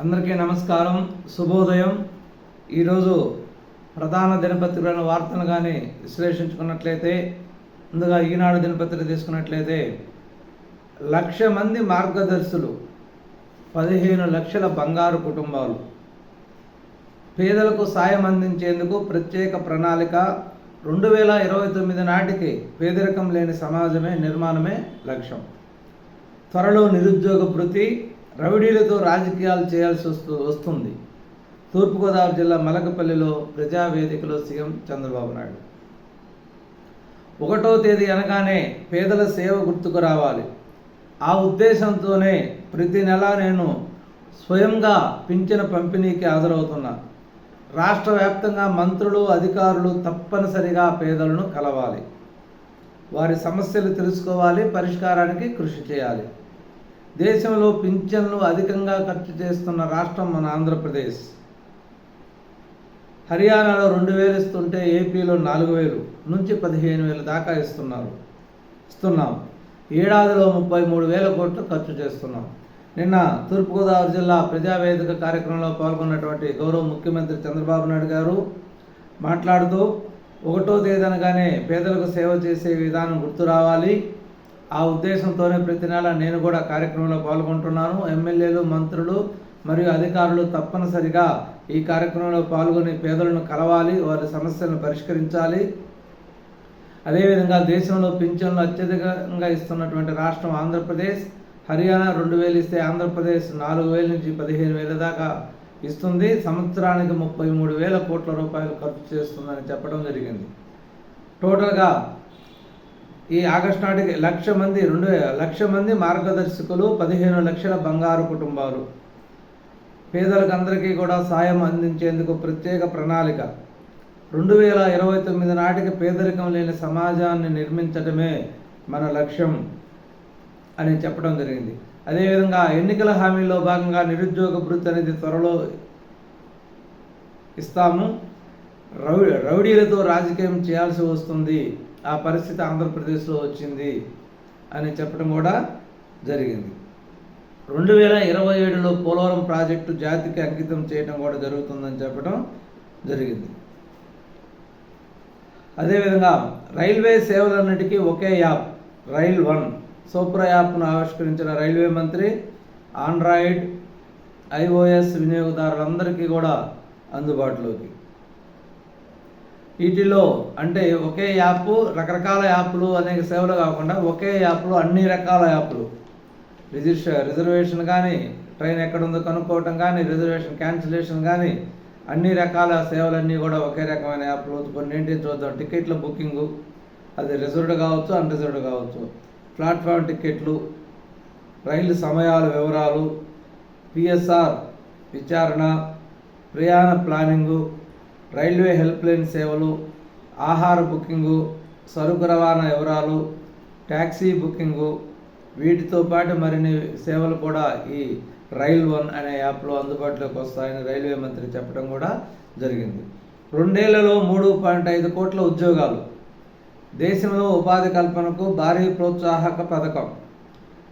అందరికీ నమస్కారం శుభోదయం. ఈరోజు ప్రధాన దినపత్రికలను వార్తలు కానీ విశ్లేషించుకున్నట్లయితే ముందుగా ఈనాడు దినపత్రిక తీసుకున్నట్లయితే లక్ష మంది మార్గదర్శులు పదిహేను లక్షల బంగారు కుటుంబాలు. పేదలకు సాయం అందించేందుకు ప్రత్యేక ప్రణాళిక రెండు వేల ఇరవై తొమ్మిది నాటికి పేదరికం లేని సమాజమే నిర్మాణమే లక్ష్యం. త్వరలో నిరుద్యోగ భృతి రౌడీలతో రాజకీయాలు చేయాల్సి వస్తు వస్తుంది. తూర్పుగోదావరి జిల్లా మలకపల్లిలో ప్రజావేదికలో సీఎం చంద్రబాబు నాయుడు. ఒకటో తేదీ అనగానే పేదల సేవ గుర్తుకు రావాలి. ఆ ఉద్దేశంతోనే ప్రతి నెల నేను స్వయంగా పింఛన పంపిణీకి హాజరవుతున్నా. రాష్ట్ర వ్యాప్తంగా మంత్రులు అధికారులు తప్పనిసరిగా పేదలను కలవాలి. వారి సమస్యలు తెలుసుకోవాలి పరిష్కారానికి కృషి చేయాలి. దేశంలో పింఛన్లు అధికంగా ఖర్చు చేస్తున్న రాష్ట్రం మన ఆంధ్రప్రదేశ్. హర్యానాలో రెండు వేలు ఇస్తుంటే ఏపీలో నాలుగు వేలు నుంచి పదిహేను వేలు దాకా ఇస్తున్నారు. ఇస్తున్నాం. ఏడాదిలో ముప్పై మూడు వేల కోట్లు ఖర్చు చేస్తున్నాం. నిన్న తూర్పుగోదావరి జిల్లా ప్రజావేదిక కార్యక్రమంలో పాల్గొన్నటువంటి గౌరవ ముఖ్యమంత్రి చంద్రబాబు నాయుడు గారు మాట్లాడుతూ ఒకటో తేదీ అనగానే పేదలకు సేవ చేసే విధానం గుర్తు రావాలి. ఆ ఉద్దేశంతోనే ప్రతి నెల నేను కూడా కార్యక్రమంలో పాల్గొంటున్నాను. ఎమ్మెల్యేలు మంత్రులు మరియు అధికారులు తప్పనిసరిగా ఈ కార్యక్రమంలో పాల్గొని పేదలను కలవాలి వారి సమస్యలను పరిష్కరించాలి. అదేవిధంగా దేశంలో పింఛన్లు అత్యధికంగా ఇస్తున్నటువంటి రాష్ట్రం ఆంధ్రప్రదేశ్. హర్యానా రెండు వేలు ఇస్తే ఆంధ్రప్రదేశ్ నాలుగు వేల నుంచి పదిహేను వేల దాకా ఇస్తుంది. సంవత్సరానికి ముప్పై మూడు వేల కోట్ల రూపాయలు ఖర్చు చేస్తుందని చెప్పడం జరిగింది. టోటల్గా ఈ ఆగస్టు నాటికి లక్ష మంది రెండు లక్ష మంది మార్గదర్శకులు పదిహేను లక్షల బంగారు కుటుంబాలు. పేదలకు అందరికీ కూడా సాయం అందించేందుకు ప్రత్యేక ప్రణాళిక. రెండు వేల ఇరవై తొమ్మిది నాటికి పేదరికం లేని సమాజాన్ని నిర్మించడమే మన లక్ష్యం అని చెప్పడం జరిగింది. అదేవిధంగా ఎన్నికల హామీలో భాగంగా నిరుద్యోగ భృతి అనేది త్వరలో ఇస్తాము. రౌ రౌడీలతో రాజకీయం చేయాల్సి వస్తుంది. ఆ పరిస్థితి ఆంధ్రప్రదేశ్లో వచ్చింది అని చెప్పడం కూడా జరిగింది. రెండు వేల ఇరవై ఏడులో పోలవరం ప్రాజెక్టు జాతికి అంకితం చేయడం కూడా జరుగుతుందని చెప్పడం జరిగింది. అదేవిధంగా రైల్వే సేవలన్నిటికీ ఒకే యాప్ రైల్ వన్. సూపర్ యాప్ను ఆవిష్కరించిన రైల్వే మంత్రి ఆండ్రాయిడ్ ఐఓఎస్ వినియోగదారులందరికీ కూడా అందుబాటులోకి. వీటిలో అంటే ఒకే యాప్ రకరకాల యాప్లు అనేక సేవలు కాకుండా ఒకే యాప్లో అన్ని రకాల యాప్లు. రిజిస్టర్ రిజర్వేషన్ కానీ ట్రైన్ ఎక్కడ ఉందో కనుక్కోవటం కానీ రిజర్వేషన్ క్యాన్సిలేషన్ కానీ అన్ని రకాల సేవలన్నీ కూడా ఒకే రకమైన యాప్లు. కొన్ని ఏంటి చూద్దాం. టికెట్ల బుకింగు అది రిజర్వ్డ్ కావచ్చు అన్రిజర్వ్డ్ కావచ్చు. ప్లాట్ఫామ్ టికెట్లు రైలు సమయాల వివరాలు పిఎస్ఆర్ విచారణ ప్రయాణ ప్లానింగు రైల్వే హెల్ప్లైన్ సేవలు ఆహార బుకింగు సరుకు రవాణా వివరాలు ట్యాక్సీ బుకింగు వీటితో పాటు మరిన్ని సేవలు కూడా ఈ రైల్ వన్ అనే యాప్లో అందుబాటులోకి వస్తాయని రైల్వే మంత్రి చెప్పడం కూడా జరిగింది. రెండేళ్ళలో మూడు పాయింట్ ఐదు కోట్ల ఉద్యోగాలు. దేశంలో ఉపాధి కల్పనకు భారీ ప్రోత్సాహక పథకం.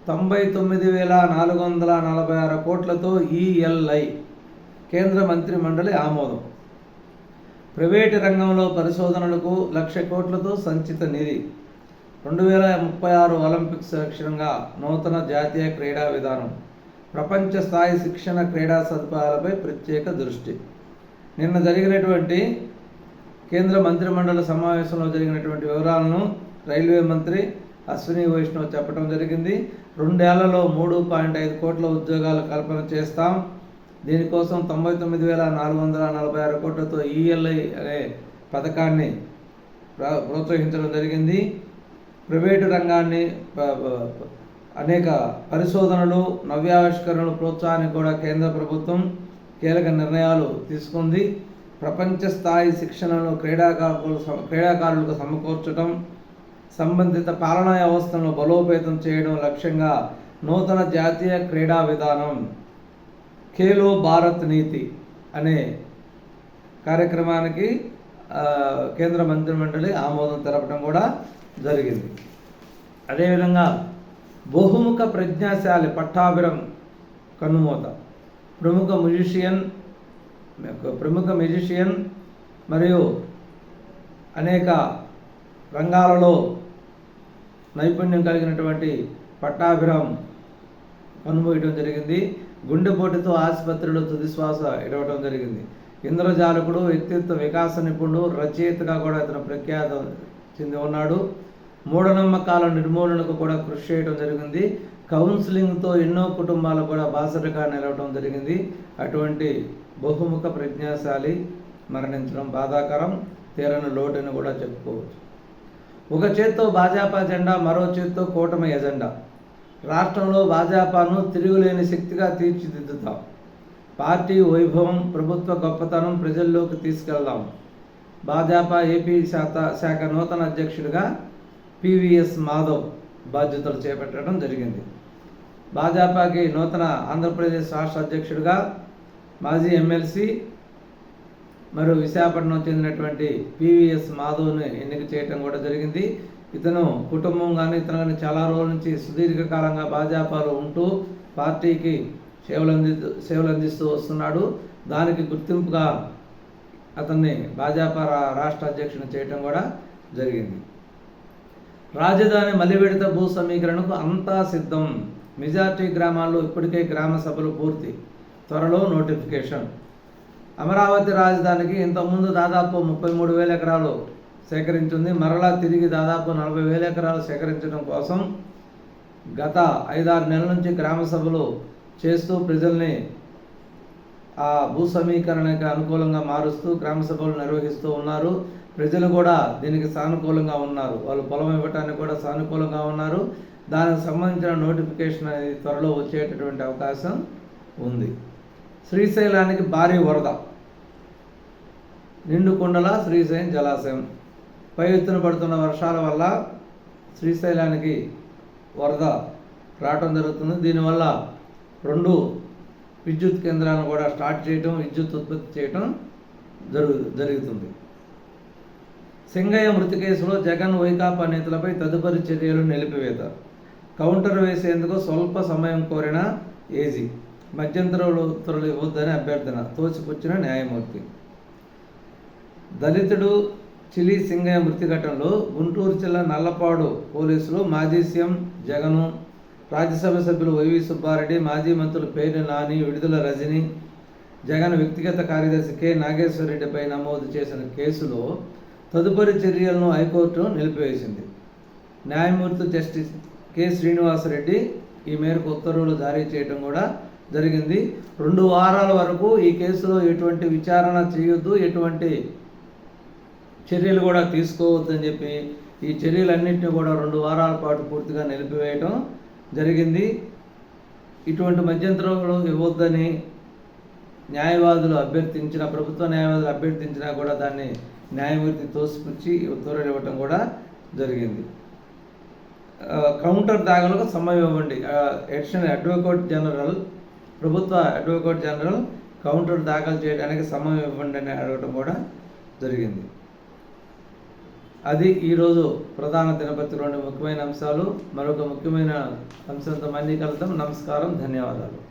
తొంభై తొమ్మిది వేల నాలుగు వందల నలభై ఆరు కోట్లతో ఈఎల్ఐ కేంద్ర మంత్రి మండలి ఆమోదం. ప్రైవేటు రంగంలో పరిశోధనలకు లక్ష కోట్లతో సంచిత నిధి. రెండు వేల ముప్పై ఆరు ఒలింపిక్స్ లక్ష్యంగా నూతన జాతీయ క్రీడా విధానం. ప్రపంచ స్థాయి శిక్షణ క్రీడా సదుపాయాలపై ప్రత్యేక దృష్టి. నిన్న జరిగినటువంటి కేంద్ర మంత్రిమండలి సమావేశంలో జరిగినటువంటి వివరాలను రైల్వే మంత్రి అశ్విని వైష్ణవ్ చెప్పడం జరిగింది. రెండేళ్ళలో మూడు పాయింట్ ఐదు కోట్ల ఉద్యోగాలు కల్పన చేస్తాం. దీనికోసం తొంభై తొమ్మిది వేల నాలుగు వందల నలభై ఆరు కోట్లతో ఈఎల్ఐ అనే పథకాన్ని ప్ర- ప్రోత్సహించడం జరిగింది. ప్రైవేటు రంగాన్ని ప- అనేక పరిశోధనలు నవ్యావిష్కరణలు ప్రోత్సాహానికి కూడా కేంద్ర ప్రభుత్వం కీలక నిర్ణయాలు తీసుకుంది. ప్రపంచ స్థాయి శిక్షణను క్రీడాకారులు క్రీడాకారులకు సమకూర్చడం సంబంధిత పాలనా వ్యవస్థను బలోపేతం చేయడం లక్ష్యంగా నూతన జాతీయ క్రీడా విధానం ఖేలో భారత్ నీతి అనే కార్యక్రమానికి కేంద్ర కేంద్ర మంత్రిమండలి ఆమోదం తెలపడం కూడా జరిగింది. అదేవిధంగా బహుముఖ ప్రజ్ఞాశాలి పట్టాభిరం కన్నుమూత ప్రముఖ మ్యూజిషియన్ ప్రముఖ మ్యూజిషియన్ మరియు అనేక రంగాలలో నైపుణ్యం కలిగినటువంటి పట్టాభిరామ్ కనుమూయటం జరిగింది. గుండెపోటుతో ఆసుపత్రిలో తుది శ్వాస ఇడవటం జరిగింది. ఇంద్రజాలకుడు వ్యక్తిత్వ వికాస నిపుణుడు రచయితగా కూడా ఇతను ప్రఖ్యాత చెంది ఉన్నాడు. మూఢనమ్మకాల నిర్మూలనకు కూడా కృషి చేయడం జరిగింది. కౌన్సిలింగ్తో ఎన్నో కుటుంబాలు కూడా బాసటగా నిలవటం జరిగింది. అటువంటి బహుముఖ ప్రజ్ఞాశాలి మరణించడం బాధాకరం. తీరని లోటుని కూడా చెప్పుకోవచ్చు. ఒక చేత్తో భాజపా జెండా మరో చేత్తో కూటమి ఎజెండా. రాష్ట్రంలో భాజపాను తిరుగులేని శక్తిగా తీర్చిదిద్దుతాం. పార్టీ వైభవం ప్రభుత్వ గొప్పతనం ప్రజల్లోకి తీసుకెళ్దాం. భాజపా ఏపీ శాత శాఖ నూతన అధ్యక్షుడిగా పివిఎస్ మాధవ్ బాధ్యతలు చేపట్టడం జరిగింది. భాజపాకి నూతన ఆంధ్రప్రదేశ్ రాష్ట్ర అధ్యక్షుడిగా మాజీ ఎమ్మెల్సీ మరియు విశాఖపట్నం చెందినటువంటి పివిఎస్ మాధవ్ని ఎన్నిక చేయటం కూడా జరిగింది. ఇతను కుటుంబం కానీ ఇతను కానీ చాలా రోజుల నుంచి సుదీర్ఘకాలంగా భాజపాలో ఉంటూ పార్టీకి సేవలు అంది సేవలు అందిస్తూ వస్తున్నాడు. దానికి గుర్తింపుగా అతన్ని భాజపా రాష్ట్ర అధ్యక్షుని చేయటం కూడా జరిగింది. రాజధాని మలివిడత భూ సమీకరణకు అంతా సిద్ధం. మెజార్టీ గ్రామాల్లో ఇప్పటికే గ్రామ సభలు పూర్తి. త్వరలో నోటిఫికేషన్. అమరావతి రాజధానికి ఇంతకుముందు దాదాపు ముప్పై మూడు వేల ఎకరాలు సేకరించింది. మరలా తిరిగి దాదాపు నలభై వేల ఎకరాలు సేకరించడం కోసం గత ఐదారు నెలల నుంచి గ్రామ సభలు చేస్తూ ప్రజల్ని ఆ భూ సమీకరణకి అనుకూలంగా మారుస్తూ గ్రామ సభలు నిర్వహిస్తూ ఉన్నారు. ప్రజలు కూడా దీనికి సానుకూలంగా ఉన్నారు. వాళ్ళు పొలం ఇవ్వటానికి కూడా సానుకూలంగా ఉన్నారు. దానికి సంబంధించిన నోటిఫికేషన్ అనేది త్వరలో వచ్చేటటువంటి అవకాశం ఉంది. శ్రీశైలానికి భారీ వరద. నిండు కుండల శ్రీశైలం జలాశయం. పై ఎత్తున పడుతున్న వర్షాల వల్ల శ్రీశైలానికి వరద రావటం జరుగుతుంది. దీనివల్ల రెండు విద్యుత్ కేంద్రాలను కూడా స్టార్ట్ చేయటం విద్యుత్ ఉత్పత్తి చేయటం జరుగు జరుగుతుంది. సింగయ్య మృతి కేసులో జగన్ వైకాపా నేతలపై తదుపరి చర్యలు నిలిపివేత. కౌంటర్ వేసేందుకు స్వల్ప సమయం కోరిన ఏజీ. మధ్యంతరంలో ఉత్తర్వులు ఇవ్వద్దని అభ్యర్థన తోసిపుచ్చిన న్యాయమూర్తి. దళితుడు చిలి సింగయ్య మృతి ఘటనలో గుంటూరు జిల్లా నల్లపాడు పోలీసులు మాజీ సీఎం జగను రాజ్యసభ సభ్యులు వైవి సుబ్బారెడ్డి మాజీ మంత్రులు పేరు నాని విడుదల రజని జగన్ వ్యక్తిగత కార్యదర్శి కె నాగేశ్వరరెడ్డిపై నమోదు చేసిన కేసులో తదుపరి చర్యలను హైకోర్టు నిలిపివేసింది. న్యాయమూర్తి జస్టిస్ కె శ్రీనివాసరెడ్డి ఈ మేరకు ఉత్తర్వులు జారీ చేయడం కూడా జరిగింది. రెండు వారాల వరకు ఈ కేసులో ఎటువంటి విచారణ చేయొద్దు ఎటువంటి చర్యలు కూడా తీసుకోవద్దని చెప్పి ఈ చర్యలన్నింటినీ కూడా రెండు వారాల పాటు పూర్తిగా నిలిపివేయటం జరిగింది. ఇటువంటి మధ్యంతరంలో ఇవ్వద్దని న్యాయవాదులు అభ్యర్థించిన ప్రభుత్వ న్యాయవాదులు అభ్యర్థించినా కూడా దాన్ని న్యాయమూర్తి తోసిపుచ్చి ఉత్తర్వులు ఇవ్వటం కూడా జరిగింది. కౌంటర్ దాఖలకు సమయం ఇవ్వండి. ఎడిషన్ అడ్వకేట్ జనరల్ ప్రభుత్వ అడ్వకేట్ జనరల్ కౌంటర్ దాఖలు చేయడానికి సమయం ఇవ్వండి అని అడగటం కూడా జరిగింది. అది ఈరోజు ప్రధాన దినపత్రిలోని ముఖ్యమైన అంశాలు మరొక ముఖ్యమైన అంశంతో మళ్ళీ కలుద్దాం. నమస్కారం ధన్యవాదాలు.